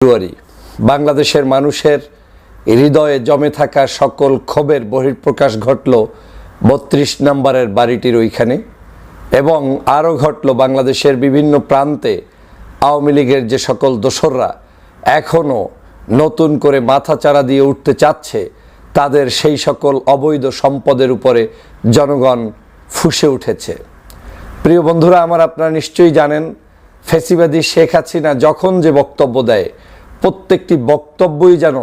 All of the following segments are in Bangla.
ফেব্রুয়ারি, বাংলাদেশের মানুষের হৃদয়ে জমে থাকা সকল ক্ষোভের বহিঃপ্রকাশ ঘটল বত্রিশ নম্বরের বাড়িটির ওইখানে এবং আরও ঘটল বাংলাদেশের বিভিন্ন প্রান্তে আওয়ামী লীগের যে সকল দোসররা এখনও নতুন করে মাথা চারা দিয়ে উঠতে চাচ্ছে, তাদের সেই সকল অবৈধ সম্পদের উপরে জনগণ ফুসে উঠেছে। প্রিয় বন্ধুরা, আমার আপনারা নিশ্চয়ই জানেন, ফেসিবাদী শেখ হাসিনা যখন যে বক্তব্য দেয় প্রত্যেকটি বক্তব্যই যেন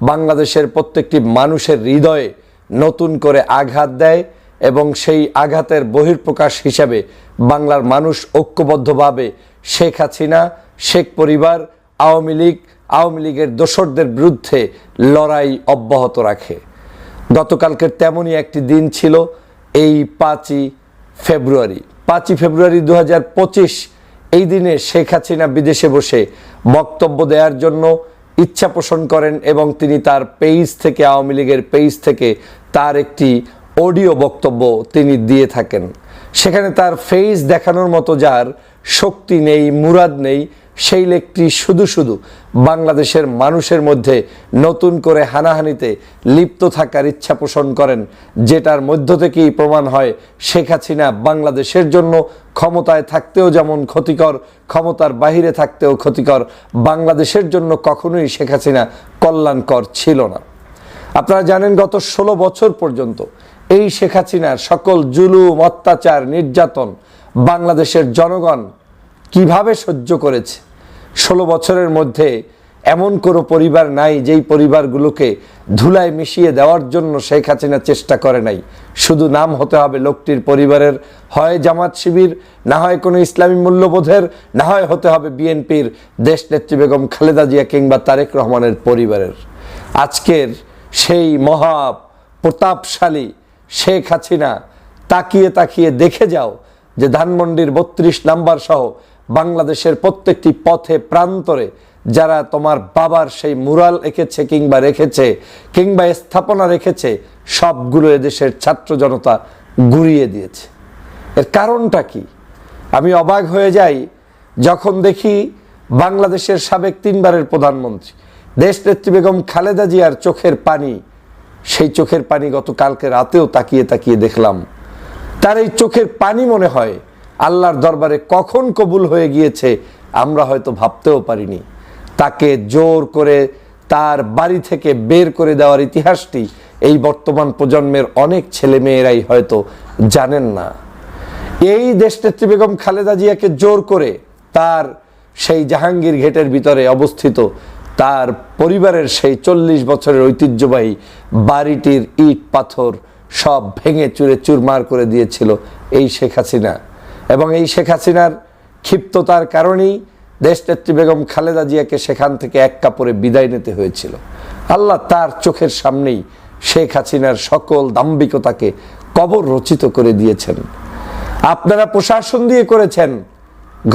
বাংলাদেশের প্রত্যেকটি মানুষের হৃদয়ে নতুন করে আঘাত দেয় এবং সেই আঘাতের বহির্প্রকাশ হিসাবে বাংলার মানুষ ঐক্যবদ্ধভাবে শেখ হাসিনা, শেখ পরিবার, আওয়ামী লীগ, আওয়ামী লীগের দোসরদের বিরুদ্ধে লড়াই অব্যাহত রাখে। গতকালকের তেমনই একটি দিন ছিল এই পাঁচই ফেব্রুয়ারি। পাঁচই ফেব্রুয়ারি দু হাজার পঁচিশ এই দিনে শেখ হাসিনা বিদেশে বসে বক্তব্য দেওয়ার জন্য ইচ্ছা পোষণ করেন এবং তিনি তার পেইজ থেকে, আওয়ামী লীগের পেইজ থেকে তার একটি অডিও বক্তব্য তিনি দিয়ে থাকেন। সেখানে তার ফেস দেখানোর মতো যার শক্তি নেই, মুরাদ নেই সেই লেখটি শুধু শুধু বাংলাদেশের মানুষের মধ্যে নতুন করে হানাহানিতে লিপ্ত থাকার ইচ্ছা পোষণ করেন, যেটার মধ্য থেকেই প্রমাণ হয় শেখ হাসিনা বাংলাদেশের জন্য ক্ষমতায় থাকতেও যেমন ক্ষতিকর, ক্ষমতার বাহিরে থাকতেও ক্ষতিকর, বাংলাদেশের জন্য কখনোই শেখ হাসিনা কল্যাণকর ছিল না। আপনারা জানেন গত ষোলো বছর পর্যন্ত এই শেখ হাসিনার সকল জুলুম, অত্যাচার, নির্যাতন বাংলাদেশের জনগণ কীভাবে সহ্য করেছে? ষোলো বছরের মধ্যে এমন কোনো পরিবার নাই যেই পরিবারগুলোকে ধুলায় মিশিয়ে দেওয়ার জন্য শেখ হাসিনা চেষ্টা করে নাই। শুধু নাম হতে হবে লোকটির পরিবারের। হয় জামাত শিবির, না হয় কোনো ইসলামী মূল্যবোধের, না হয় হতে হবে বিএনপির দেশ নেত্রী বেগম খালেদা জিয়া কিংবা তারেক রহমানের পরিবারের। আজকের সেই মহা প্রতাপশালী শেখ হাসিনা তাকিয়ে তাকিয়ে দেখে যাও যে ধানমন্ডির বত্রিশ নাম্বার সহ বাংলাদেশের প্রত্যেকটি পথে, প্রান্তরে যারা তোমার বাবার সেই মুরাল এঁকেছে কিংবা রেখেছে কিংবা স্থাপনা রেখেছে, সবগুলো এদেশের ছাত্র জনতা গুড়িয়ে দিয়েছে। এর কারণটা কি? আমি অবাক হয়ে যাই যখন দেখি বাংলাদেশের সাবেক তিনবারের প্রধানমন্ত্রী দেশ নেত্রী বেগম খালেদা জিয়ার চোখের পানি, সেই চোখের পানি গত কালকে রাতেও তাকিয়ে তাকিয়ে দেখলাম। তার এই চোখের পানি মনে হয় আল্লাহর দরবারে কখন কবুল হয়ে গিয়েছে আমরা হয়তো ভাবতেও পারিনি। তাকে জোর করে তার বাড়ি থেকে বের করে দেওয়ার ইতিহাসটি এই বর্তমান প্রজন্মের অনেক ছেলে মেয়েরাই হয়তো জানেন না। এই দেশনেত্রী বেগম খালেদা জিয়াকে জোর করে তার সেই জাহাঙ্গীর ঘেটের ভিতরে অবস্থিত তার পরিবারের সেই চল্লিশ বছরের ঐতিহ্যবাহী বাড়িটির ইট পাথর সব ভেঙে চুরে চুরমার করে দিয়েছিল এই শেখ হাসিনা। এবং এই শেখ হাসিনার ক্ষিপ্ততার কারণেই দেশনেত্রী বেগম খালেদা জিয়াকে সেখান থেকে এক কাপড়ে বিদায় নিতে হয়েছিল। আল্লাহ তার চোখের সামনেই শেখ হাসিনার সকল দাম্ভিকতাকে কবর রচিত করে দিয়েছেন। আপনারা প্রশাসন দিয়ে করেছেন।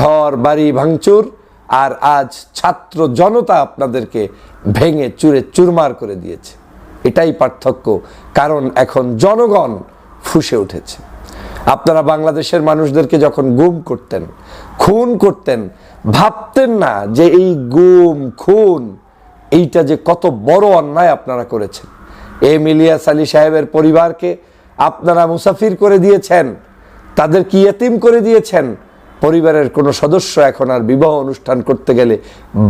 ঘর, বাড়ি, ভাঙচুর, আর আজ ছাত্র জনতা আপনাদেরকে ভেঙে চুরে চুরমার করে দিয়েছে। এটাই পার্থক্য, কারণ এখন জনগণ ফুসে উঠেছে। আপনারা বাংলাদেশের মানুষদেরকে যখন গুম করতেন, খুন করতেন, ভাবতেন না যে এই গুম, খুন, এইটা যে কত বড় অন্যায় আপনারা করেছেন। এম ইলিয়াস আলী সাহেবের পরিবারকে আপনারা মুসাফির করে দিয়েছেন, তাদের কি এতিম করে দিয়েছেন? পরিবারের কোনো সদস্য এখন আর বিবাহ অনুষ্ঠান করতে গেলে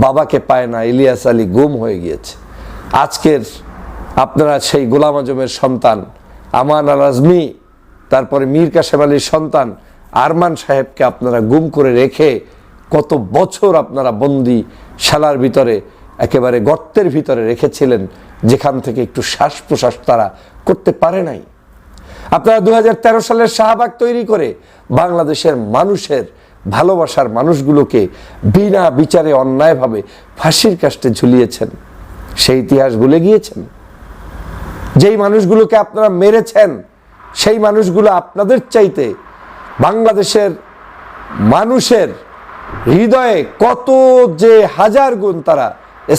বাবাকে পায় না, ইলিয়াস আলী গুম হয়ে গিয়েছে। আজকের আপনারা সেই গোলাম আজমের সন্তান, আমান আল আজমি তারপরে মীর কাসেম আলীর সন্তান আরমান সাহেবকে আপনারা গুম করে রেখে কত বছর আপনারা বন্দি শালার ভিতরে, একেবারে গর্তের ভিতরে রেখেছিলেন, যেখান থেকে একটু শ্বাস প্রশ্বাস তারা করতে পারে নাই। আপনারা দু হাজার তেরো সালের শাহবাগ তৈরি করে বাংলাদেশের মানুষের ভালোবাসার মানুষগুলোকে বিনা বিচারে অন্যায়ভাবে ফাঁসির কাষ্টে ঝুলিয়েছেন। সেই ইতিহাস ভুলে গিয়েছেন? যেই মানুষগুলোকে আপনারা মেরেছেন সেই মানুষগুলো আপনাদের চাইতে বাংলাদেশের মানুষের হৃদয়ে কত যে হাজার গুণ তারা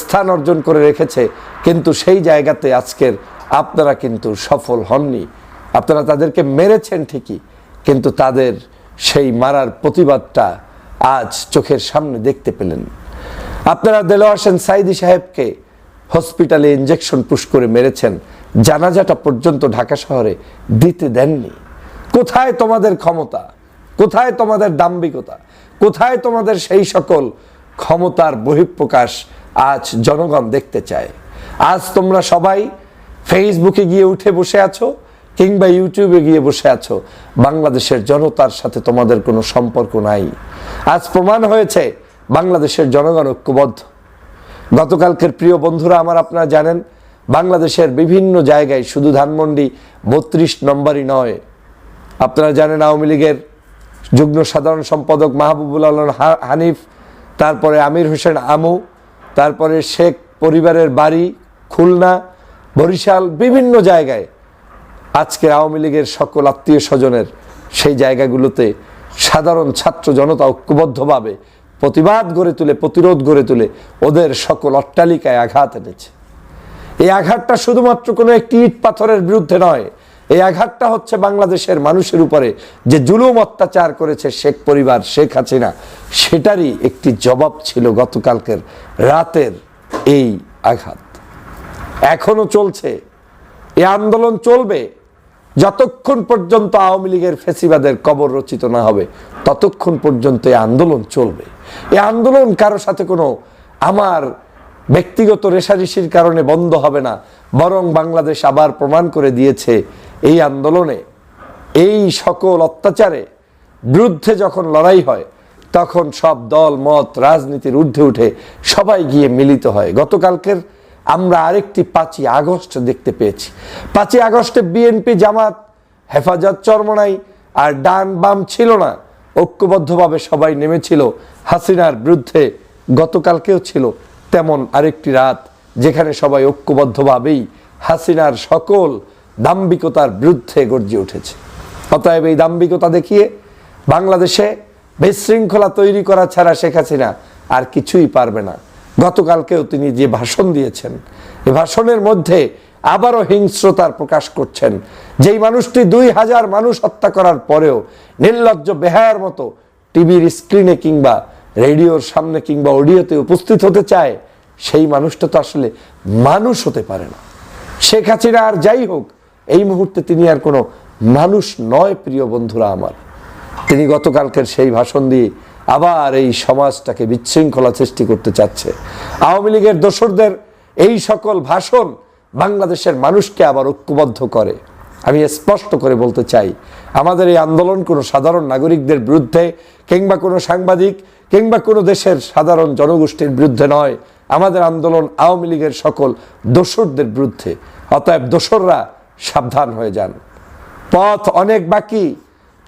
স্থান অর্জন করে রেখেছে, কিন্তু সেই জায়গাতে আজকের আপনারা কিন্তু সফল হননি। আপনারা তাদেরকে মেরেছেন ঠিকই, কিন্তু তাদের সেই মারার প্রতিবাদটা আজ চোখের সামনে দেখতে পেলেন। আপনারা দেলোয়ার হোসেন সাইদি সাহেবকে হসপিটালে ইঞ্জেকশন পুশ করে মেরেছেন। জানাজাটা পর্যন্ত ঢাকা শহরে দিতে দেননি। কোথায় তোমাদের ক্ষমতা? কোথায় তোমাদের দাম্ভিকতা? কোথায় তোমাদের সেই সকল ক্ষমতার বহিঃপ্রকাশ আজ জনগণ দেখতে চায়? আজ তোমরা সবাই ফেসবুকে গিয়ে উঠে বসে আছো কিংবা ইউটিউবে গিয়ে বসে আছো? বাংলাদেশের জনতার সাথে তোমাদের কোনো সম্পর্ক নাই। আজ প্রমাণ হয়েছে বাংলাদেশের জনগণ ঐক্যবদ্ধ। গতকালকের প্রিয় বন্ধুরা, আমার আপনারা জানেন বাংলাদেশের বিভিন্ন জায়গায় শুধু ধানমন্ডি বত্রিশ নম্বরই নয়। আপনারা জানেন আওয়ামী লীগের যুগ্ম সাধারণ সম্পাদক মাহবুবুল আলম হানিফ, তারপরে আমির হোসেন আমু, তারপরে শেখ পরিবারের বাড়ি, খুলনা, বরিশাল, বিভিন্ন জায়গায় আজকের আওয়ামী লীগের সকল আত্মীয় স্বজনের সেই জায়গাগুলোতে সাধারণ ছাত্র জনতা ঐক্যবদ্ধভাবে প্রতিবাদ গড়ে তুলে, প্রতিরোধ গড়ে তুলে ওদের সকল অট্টালিকায় আঘাত এনেছে। এই আঘাতটা শুধুমাত্র কোনো একটি ইট পাথরের বিরুদ্ধে নয়। এই আঘাতটা হচ্ছে বাংলাদেশের মানুষের উপরে যে জুলুম অত্যাচার করেছে শেখ পরিবার, শেখ হাসিনা, সেটারই একটি জবাব ছিল গতকালকের রাতের এই আঘাত। এখনও চলছে। এ আন্দোলন চলবে। যতক্ষণ পর্যন্ত আওয়ামী লীগের ফেসিবাদের কবর রচিত না হবে, ততক্ষণ পর্যন্ত এই আন্দোলন চলবে। এই আন্দোলন কারও সাথে কোনো আমার ব্যক্তিগত রেশারেশির কারণে বন্ধ হবে না, বরং বাংলাদেশ আবার প্রমাণ করে দিয়েছে এই আন্দোলনে। এই সকল অত্যাচারে বিরুদ্ধে যখন লড়াই হয়, তখন সব দল, মত, রাজনীতির ঊর্ধ্বে উঠে সবাই গিয়ে মিলিত হয়। গতকালকের আমরা আরেকটি পাঁচই আগস্ট দেখতে পেয়েছি। পাঁচই আগস্টে বিএনপি জামাত হেফাজত চরমনাই আর ডান বাম ছিল না, ঐক্যবদ্ধভাবে সবাই নেমেছিল। হাসিনার বিরুদ্ধে গতকালকেও ছিল তেমন আরেকটি রাত যেখানে সবাই ঐক্যবদ্ধভাবেই হাসিনার সকল দাম্ভিকতার বিরুদ্ধে গর্জে উঠেছে। অতএব এই দাম্ভিকতা দেখিয়ে বাংলাদেশে বিশৃঙ্খলা তৈরি করা ছাড়া শেখ হাসিনা আর কিছুই পারবে না। গতকালকেও তিনি যে ভাষণ দিয়েছেন এই ভাষণের মধ্যে আবারও হিংস্রতার প্রকাশ করছেন। যেই মানুষটি দুই হাজার মানুষ হত্যা করার পরেও নির্লজ্জ বেহায়ার মতো টিভির স্ক্রিনে কিংবা রেডিওর সামনে কিংবা অডিওতে উপস্থিত হতে চায়, সেই মানুষটা তো আসলে মানুষ হতে পারে না। শেখ হাসিনা আর যাই হোক, এই মুহূর্তে তিনি আর কোনো মানুষ নয়, প্রিয় বন্ধুরা আমার। তিনি গতকালকের সেই ভাষণ দিয়ে আবার এই সমাজটাকে বিশৃঙ্খলা সৃষ্টি করতে চাচ্ছে। আওয়ামী লীগের দোসরদের এই সকল ভাষণ বাংলাদেশের মানুষকে আবার ঐক্যবদ্ধ করে। আমি স্পষ্ট করে বলতে চাই, আমাদের এই আন্দোলন কোনো সাধারণ নাগরিকদের বিরুদ্ধে কিংবা কোনো সাংবাদিক কিংবা কোনো দেশের সাধারণ জনগোষ্ঠীর বিরুদ্ধে নয়, আমাদের আন্দোলন আওয়ামী লীগের সকল দোসরদের বিরুদ্ধে। অতএব দোসররা সাবধান হয়ে যান। পথ অনেক বাকি,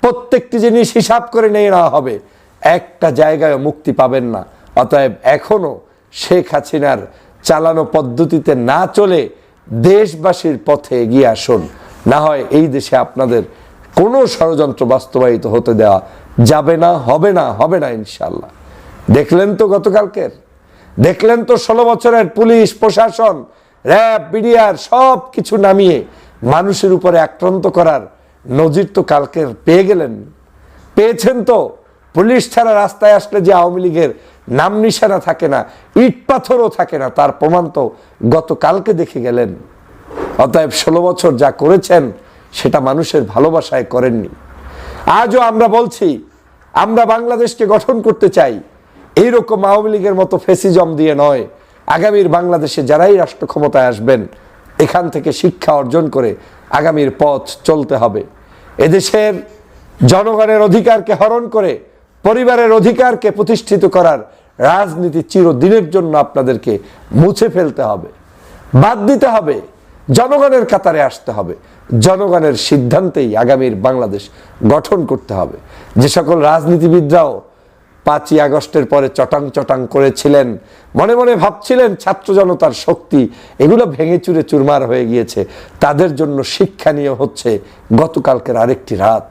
প্রত্যেকটি জিনিস হিসাব করে নিয়ে নেওয়া হবে। একটা জায়গায় মুক্তি পাবেন না। অতএব এখনও শেখ হাসিনার চালানো পদ্ধতিতে না চলে দেশবাসীর পথে এগিয়ে আসুন। না হয় এই দেশে আপনাদের কোনো ষড়যন্ত্র বাস্তবায়িত হতে দেওয়া যাবে না, হবে না হবে না ইনশাল্লাহ দেখলেন তো গতকালকের? দেখলেন তো ষোলো বছরের পুলিশ, প্রশাসন, র্যাব, বিডিআর সব কিছু নামিয়ে মানুষের উপরে আক্রান্ত করার নজির তো কালকের পেয়ে গেলেন। পেয়েছেন তো। পুলিশ ছাড়া রাস্তায় আসলে যে আওয়ামী লীগের নাম নিশানা থাকে না, ইট পাথরও থাকে না, তার প্রমাণ তো গতকালকে দেখে গেলেন। অতএব ষোলো বছর যা করেছেন, সেটা মানুষের ভালোবাসায় করেননি। আজও আমরা বলছি আমরা বাংলাদেশকে গঠন করতে চাই, এইরকম আওয়ামী লীগের মতো ফেসিজম দিয়ে নয়। আগামীর বাংলাদেশে যারাই রাষ্ট্র ক্ষমতায় আসবেন, এখান থেকে শিক্ষা অর্জন করে আগামীর পথ চলতে হবে। এদেশের জনগণের অধিকারকে হরণ করে, পরিবারের অধিকারকে প্রতিষ্ঠিত করার রাজনীতি চিরদিনের জন্য আপনাদেরকে মুছে ফেলতে হবে। বাদ দিতে হবে। জনগণের কাতারে আসতে হবে। জনগণের সিদ্ধান্তেই আগামীর বাংলাদেশ গঠন করতে হবে। যে সকল রাজনীতিবিদরাও পাঁচই আগস্টের পরে চটাং চটাং করেছিলেন, মনে মনে ভাবছিলেন ছাত্র জনতার শক্তি এগুলো ভেঙে চুরে চুরমার হয়ে গিয়েছে, তাদের জন্য শিক্ষণীয় হচ্ছে গতকালকের আরেকটি রাত।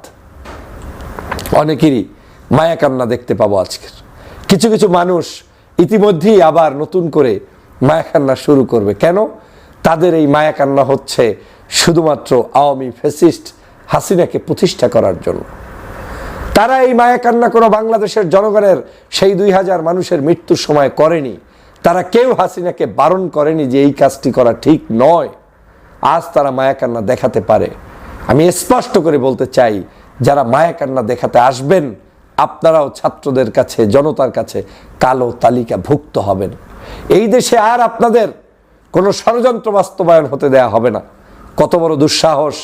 অনেকেরই মায়াকান্না দেখতে পাবো আজকের। কিছু কিছু মানুষ ইতিমধ্যেই আবার নতুন করে মায়া কান্না শুরু করবে। কেন? তাদের এই মায়াকান্না হচ্ছে শুধুমাত্র আওয়ামী ফেসিস্ট হাসিনাকে প্রতিষ্ঠা করার জন্য। তারা এই মায়া কান্না কোনো বাংলাদেশের জনগণের সেই দুই হাজার মানুষের মৃত্যুর সময় করেনি। তারা কেউ হাসিনাকে বারণ করেনি যে এই কাজটি করা ঠিক নয়। আজ তারা মায়াকান্না দেখাতে পারে। আমি স্পষ্ট করে বলতে চাই, যারা মায়াকান্না দেখাতে আসবেন, আপনারাও ছাত্রদের কাছে, জনতার কাছে কালো তালিকা ভুক্ত হবেন। এই দেশে আর আপনাদের কোনো ষড়যন্ত্র বাস্তবায়ন হতে দেয়া হবে না। কত বড় দুঃসাহস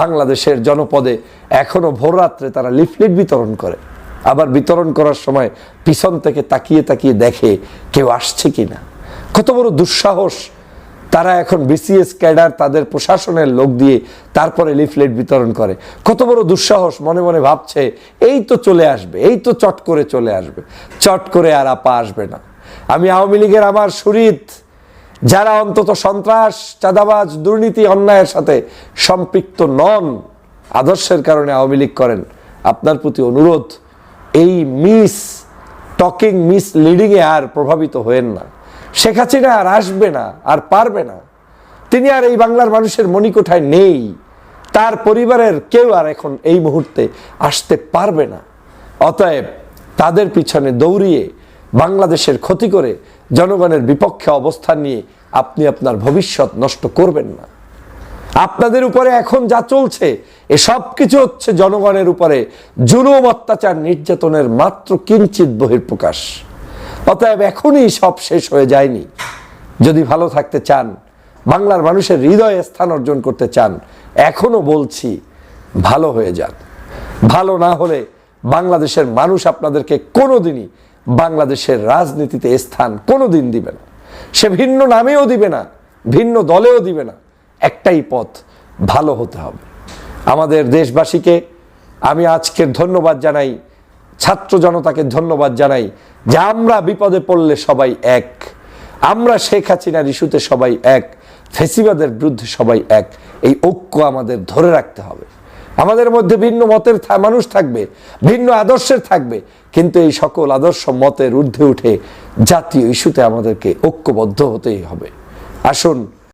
বাংলাদেশের জনপদে এখনও ভোররাত্রে তারা লিফলেট বিতরণ করে। আবার বিতরণ করার সময় পিছন থেকে তাকিয়ে তাকিয়ে দেখে কেউ আসছে কিনা। কত বড় দুঃসাহস তারা এখন বিসিএস ক্যাডার, তাদের প্রশাসনের লোক দিয়ে তারপরে লিফলেট বিতরণ করে। কত বড় দুঃসাহস মনে মনে ভাবছে, এই তো চলে আসবে, এই তো চট করে চলে আসবে, চট করে আর আপা আসবে না। আমি আওয়ামী লীগের আমার সুরিত যারা অন্তত সন্ত্রাস, চাঁদাবাজ, দুর্নীতি, অন্যায়ের সাথে সম্পৃক্ত নন, আদর্শের কারণে আওয়ামী লীগ করেন, আপনার প্রতি অনুরোধ, এই মিস, টকিং মিস লিডিংয়ে আর প্রভাবিত হয়েন না। শেখ হাসিনা আর আসবে না, আর পারবে না। তিনি আর এই বাংলার মানুষের মণিকোঠায় নেই। তার পরিবারের কেউ আর এখন এই মুহূর্তে আসতে পারবে না। অতএব তাদের পিছনে দৌড়িয়ে বাংলাদেশের ক্ষতি করে জনগণের বিপক্ষে অবস্থান নিয়ে আপনি আপনার ভবিষ্যৎ নষ্ট করবেন না। আপনাদের উপরে এখন যা চলছে, এ সব কিছু হচ্ছে জনগণের উপরে জুলুম, অত্যাচার, নির্যাতনের মাত্র কিঞ্চিত বহির্প্রকাশ অতএব এখনই সব শেষ হয়ে যায়নি। যদি ভালো থাকতে চান, বাংলার মানুষের হৃদয়ে স্থান অর্জন করতে চান এখনও বলছি, ভালো হয়ে যান। ভালো না হলে বাংলাদেশের মানুষ আপনাদেরকে কোনোদিনই বাংলাদেশের রাজনীতিতে স্থান কোনোদিন দিবে না। সে ভিন্ন নামেও দিবে না, ভিন্ন দলেও দিবে না। একটাই পথ, ভালো হতে হবে। আমাদের দেশবাসীকে আমি আজকের ধন্যবাদ জানাই, ছাত্র জনতাকে ধন্যবাদ জানাই যে আমরা বিপদে পড়লে সবাই এক, আমরা শেখ হাসিনার ইস্যুতে সবাই এক, ফেসিবাদের বিরুদ্ধে সবাই এক। এই ঐক্য আমাদের ধরে রাখতে হবে। আমাদের মধ্যে ভিন্ন মতের মানুষ থাকবে, ভিন্ন আদর্শের থাকবে, কিন্তু এই সকল আদর্শ মতের ঊর্ধ্বে উঠে জাতীয় ইস্যুতে আমাদেরকে ঐক্যবদ্ধ হতেই হবে। আসুন